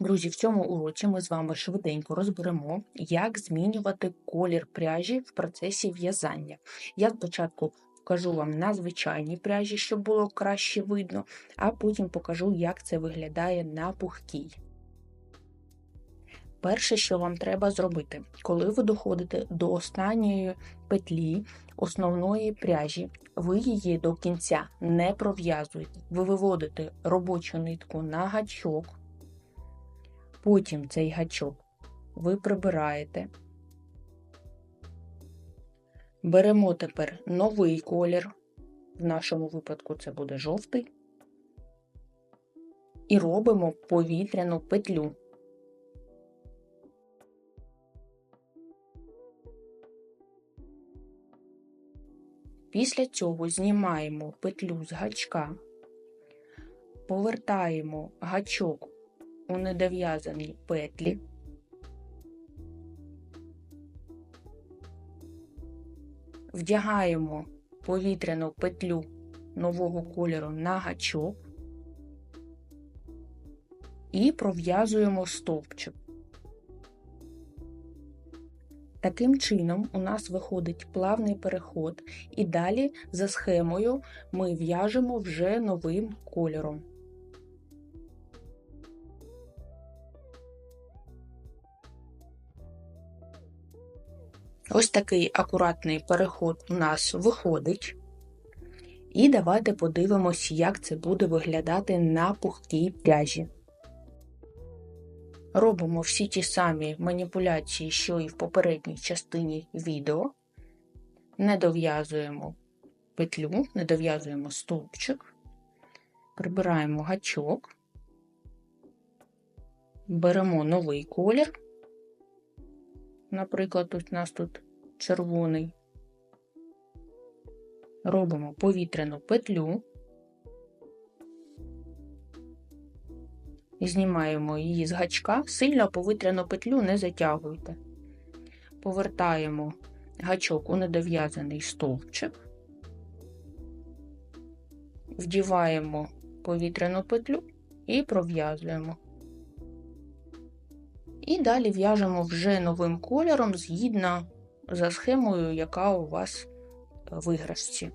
Друзі, в цьому уроці ми з вами швиденько розберемо, як змінювати колір пряжі в процесі в'язання. Я спочатку покажу вам на звичайній пряжі, щоб було краще видно, а потім покажу, як це виглядає на пухкій. Перше, що вам треба зробити, коли ви доходите до останньої петлі основної пряжі, ви її до кінця не пров'язуєте. Ви виводите робочу нитку на гачок, потім цей гачок ви прибираєте. Беремо тепер новий колір, в нашому випадку це буде жовтий, і робимо повітряну петлю. Після цього знімаємо петлю з гачка, повертаємо гачок у недов'язані петлі, вдягаємо повітряну петлю нового кольору на гачок і пров'язуємо стовпчик. Таким чином, у нас виходить плавний переход, і далі за схемою ми в'яжемо вже новим кольором. Ось такий акуратний переход у нас виходить. І давайте подивимось, як це буде виглядати на пухкій пряжі. Робимо всі ті самі маніпуляції, що і в попередній частині відео. Не дов'язуємо петлю, не дов'язуємо стовпчик, прибираємо гачок, беремо новий колір. Наприклад, у нас тут червоний. Робимо повітряну петлю. Знімаємо її з гачка, сильно повітряну петлю не затягуйте. Повертаємо гачок у недов'язаний стовпчик, вдіваємо повітряну петлю і пров'язуємо. І далі в'яжемо вже новим кольором згідно за схемою, яка у вас в іграшці.